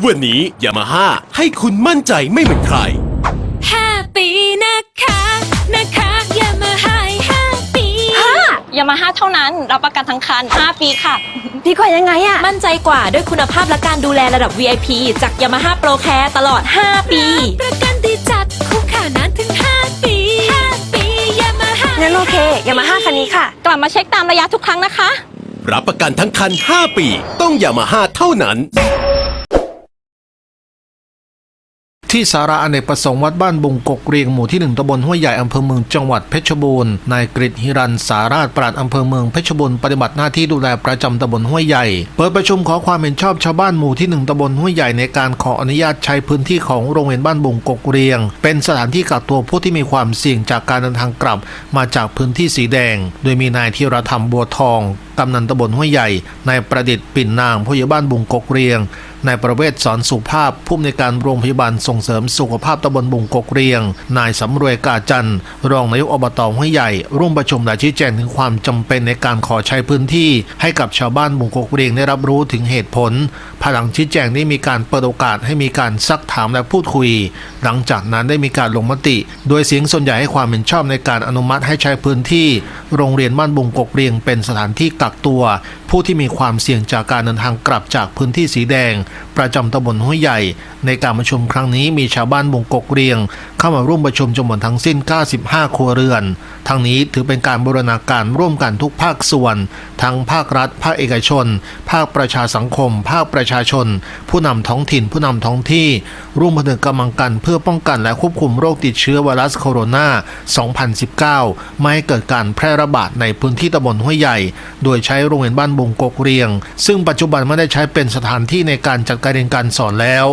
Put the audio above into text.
วันนี้ยามาฮ่าให้คุณมั่นใจไม่เหมือนใคร ห้าปีนะคะ นะคะอย่ามาหายห้าปียามาฮ่าเท่านั้น รับประกันทั้งคัน 5 ปีค่ะ ดีกว่ายังไงอะมั่นใจกว่าด้วยคุณภาพและการดูแลระดับ VIP จาก Yamaha Pro Care ตลอด 5 ปี ประกันดีจัดคุ้มค่านานถึง5ปี5ปี Yamaha งั้นโอเคยามาฮ่าคันนี้ค่ะ กลับมาเช็คตามระยะทุกครั้งนะคะ รับประกันทั้งคัน 5 ปี ต้องยามาฮ่าเท่านั้น ที่สาราอเนกประสงค์วัดบ้านบุงกกเรียงหมู่ที่หนึ่งตำบลห้วยใหญ่อำเภอเมืองจังหวัดเพชรบูรณ์นายกฤษหิรันสาราชปราดอำเภอเมืองเพชรบูรณ์ปฏิบัติหน้าที่ดูแลประจำตำบลห้วยใหญ่ เปิดประชุมขอความเห็นชอบชาวบ้านหมู่ที่หนึ่งตำบลห้วยใหญ่ในการขออนุญาตใช้พื้นที่ของโรงเรียนบ้านบุงกกเรียง เป็นสถานที่กักตัวผู้ที่มีความเสี่ยงจากการเดินทางกลับ มาจากพื้นที่สีแดง โดยมีนายธีรธรรมบัวทองกำนันตำบลห้วยใหญ่นายประดิษฐ์ปิ่นนางผู้ใหญ่บ้านบุงกกเรียง นายประเวศสอนสุภาพผู้อำนวยการโรงพยาบาลส่งเสริมสุขภาพตำบลบุงกกเรียง นายสำรวยกาจันรองนายกอบตห้วยใหญ่ ร่วมประชุมและชี้แจงถึงความจำเป็นในการขอใช้พื้นที่ ให้กับชาวบ้านบุงกกเรียงได้รับรู้ถึงเหตุผลภายหลังชี้แจงได้มีการเปิดโอกาสให้มีการซักถามและพูดคุย หลังจากนั้นได้มีการลงมติ โดยเสียงส่วนใหญ่ให้ความเห็นชอบในการอนุมัติให้ใช้พื้นที่ โรงเรียนบ้านบุงกกเรียงเป็นสถานที่กักตัว ผู้ที่มีความเสี่ยงจากการเดินทางกลับจากพื้นที่สีแดงประจำตำบลห้วยใหญ่ ในการประชุมครั้งนี้มีชาวบ้านบงกกเรียง เข้ามาร่วมประชุมจำนวนทั้งสิ้น 95 ครัวเรือน ทั้งนี้ถือเป็นการบูรณาการร่วมกันทุกภาคส่วน ทั้งภาครัฐ ภาคเอกชน ภาคประชาสังคม ภาคประชาชน ผู้นำท้องถิ่น ผู้นำท้องที่ ร่วมพนึกกำลังกันเพื่อป้องกันและควบคุมโรคติดเชื้อไวรัสโคโรนา 2019 ไม่ให้เกิดการแพร่ระบาดในพื้นที่ตำบลห้วยใหญ่ โดยใช้โรงเรียนบ้านบงกกเรียง ซึ่งปัจจุบันไม่ได้ใช้เป็นสถานที่ในการจัดการเรียนการสอนแล้ว